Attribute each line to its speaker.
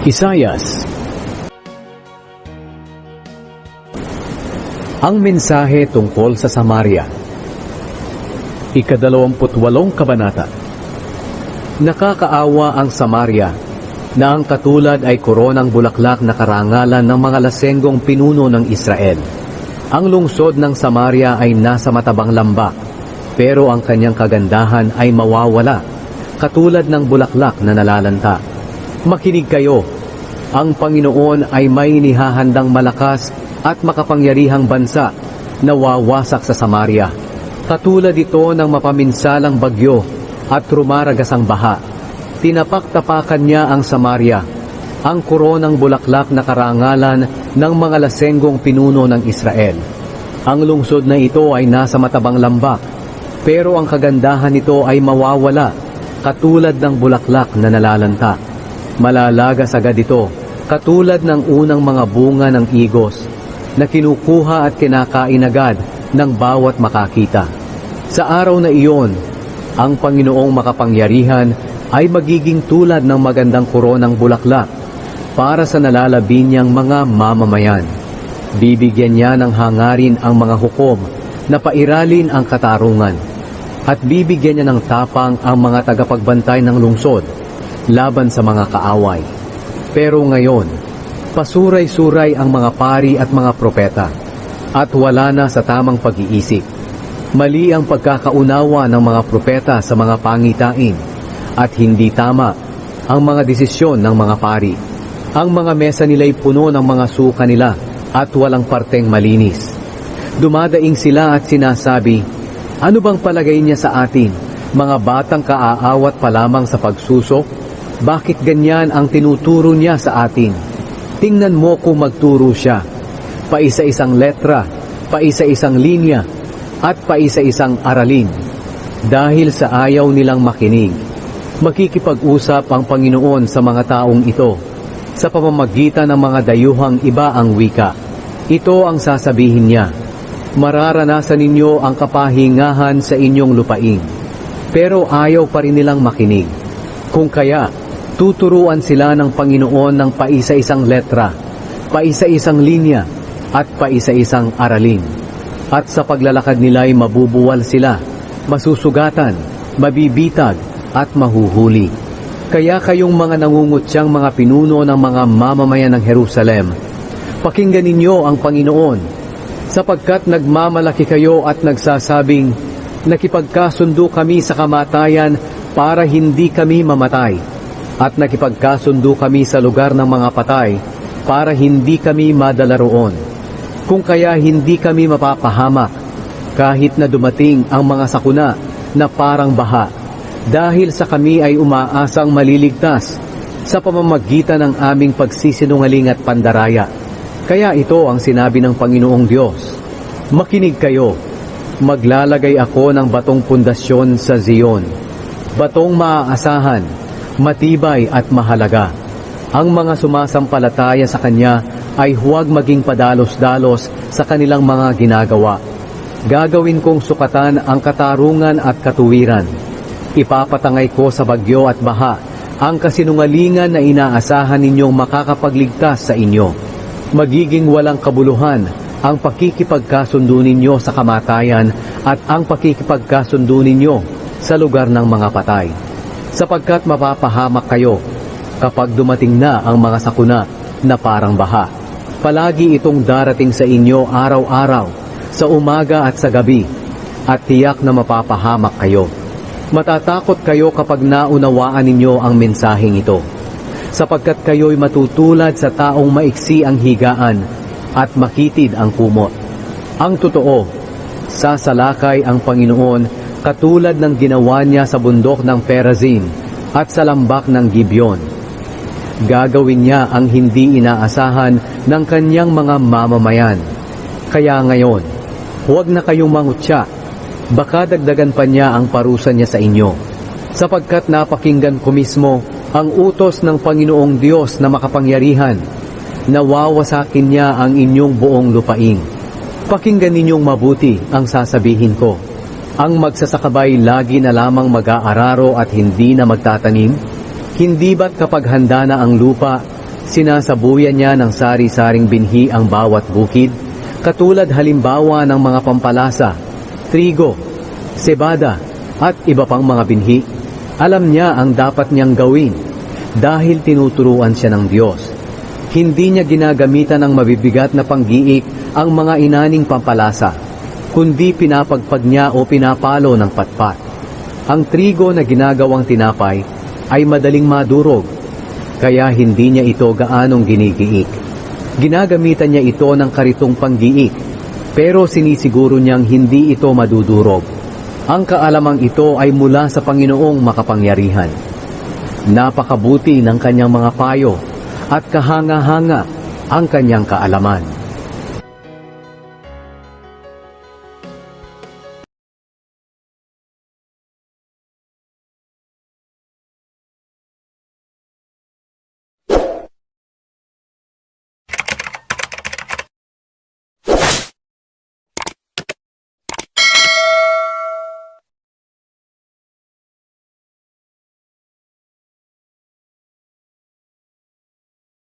Speaker 1: Isayas Ang mensahe tungkol sa Samaria Ikadalawamputwalong kabanata Nakakaawa ang Samaria na ang katulad ay koronang bulaklak na karangalan ng mga lasenggong pinuno ng Israel. Ang lungsod ng Samaria ay nasa matabang lambak, pero ang kanyang kagandahan ay mawawala, katulad ng bulaklak na nalalanta. Makinig kayo, ang Panginoon ay may nihahandang malakas at makapangyarihang bansa na wawasak sa Samaria. Katulad ito ng mapaminsalang bagyo at rumaragasang baha. Tinapak-tapakan niya ang Samaria, ang koronang bulaklak na karangalan ng mga lasenggong pinuno ng Israel. Ang lungsod na ito ay nasa matabang lambak, pero ang kagandahan nito ay mawawala, katulad ng bulaklak na nalalanta. Malalagas agad ito, katulad ng unang mga bunga ng igos, na kinukuha at kinakain agad ng bawat makakita. Sa araw na iyon, ang Panginoong makapangyarihan ay magiging tulad ng magandang koronang bulaklak para sa nalalabi niyang mga mamamayan. Bibigyan niya ng hangarin ang mga hukom na pairalin ang katarungan at bibigyan niya ng tapang ang mga tagapagbantay ng lungsod laban sa mga kaaway. Pero ngayon, pasuray-suray ang mga pari at mga propeta at wala na sa tamang pag-iisip. Mali ang pagkakaunawa ng mga propeta sa mga pangitain at hindi tama ang mga desisyon ng mga pari. Ang mga mesa nila'y puno ng mga suka nila at walang parteng malinis. Dumadaing sila at sinasabi, Ano bang palagay niya sa atin? Mga batang kaaawat pa lamang sa pagsusok? Bakit ganyan ang tinuturo niya sa atin? Tingnan mo kung magturo siya. Paisa-isang letra, paisa-isang linya, at paisa-isang aralin. Dahil sa ayaw nilang makinig, makikipag-usap ang Panginoon sa mga taong ito sa pamamagitan ng mga dayuhang iba ang wika. Ito ang sasabihin niya, mararanasan ninyo ang kapahingahan sa inyong lupain. Pero ayaw pa rin nilang makinig. Kung kaya, tuturuan sila ng Panginoon ng paisa-isang letra, paisa-isang linya, at paisa-isang aralin. At sa paglalakad nila ay mabubuwal sila, masusugatan, mabibitag, at mahuhuli. Kaya kayong mga nangungutsyang mga pinuno ng mga mamamayan ng Jerusalem, pakinggan ninyo ang Panginoon, sapagkat nagmamalaki kayo at nagsasabing, nakipagkasundo kami sa kamatayan para hindi kami mamatay, at nakipagkasundo kami sa lugar ng mga patay para hindi kami madala roon. Kung kaya hindi kami mapapahamak, kahit na dumating ang mga sakuna na parang baha, dahil sa kami ay umaasang maliligtas sa pamamagitan ng aming pagsisinungaling at pandaraya. Kaya ito ang sinabi ng Panginoong Diyos. Makinig kayo, maglalagay ako ng batong pundasyon sa Zion. Batong maaasahan, matibay at mahalaga. Ang mga sumasampalataya sa Kanya ay huwag maging padalos-dalos sa kanilang mga ginagawa. Gagawin kong sukatan ang katarungan at katuwiran. Ipapatangay ko sa bagyo at baha ang kasinungalingan na inaasahan ninyong makakapagligtas sa inyo. Magiging walang kabuluhan ang pakikipagkasundo ninyo sa kamatayan at ang pakikipagkasundo ninyo sa lugar ng mga patay. Sapagkat mapapahamak kayo kapag dumating na ang mga sakuna na parang baha. Palagi itong darating sa inyo araw-araw, sa umaga at sa gabi, at tiyak na mapapahamak kayo. Matatakot kayo kapag naunawaan ninyo ang mensaheng ito, sapagkat kayo'y matutulad sa taong maiksi ang higaan at makitid ang kumot. Ang totoo, sasalakay ang Panginoon katulad ng ginawa niya sa bundok ng Perazim at sa lambak ng Gibeon. Gagawin niya ang hindi inaasahan ng kanyang mga mamamayan. Kaya ngayon, huwag na kayong mangutya baka dagdagan pa niya ang parusa niya sa inyo. Sapagkat napakinggan ko mismo ang utos ng Panginoong Diyos na makapangyarihan, nawawasakin niya ang inyong buong lupain. Pakinggan ninyong mabuti ang sasabihin ko. Ang magsasakabay lagi na lamang mag-aararo at hindi na magtatanim? Hindi ba't kapag handa na ang lupa, Sinasabuyan niya ng sari-saring binhi ang bawat bukid, katulad halimbawa ng mga pampalasa, trigo, sebada, at iba pang mga binhi. Alam niya ang dapat niyang gawin dahil tinuturuan siya ng Diyos. Hindi niya ginagamitan ng mabibigat na panggiik ang mga inaning pampalasa, kundi pinapagpag niya o pinapalo ng patpat. Ang trigo na ginagawang tinapay ay madaling madurog, kaya hindi niya ito gaanong ginigiik. Ginagamitan niya ito ng karitong panggiik, pero sinisiguro niyang hindi ito madudurog. Ang kaalamang ito ay mula sa Panginoong makapangyarihan. Napakabuti ng kanyang mga payo at kahanga-hanga ang kanyang kaalaman.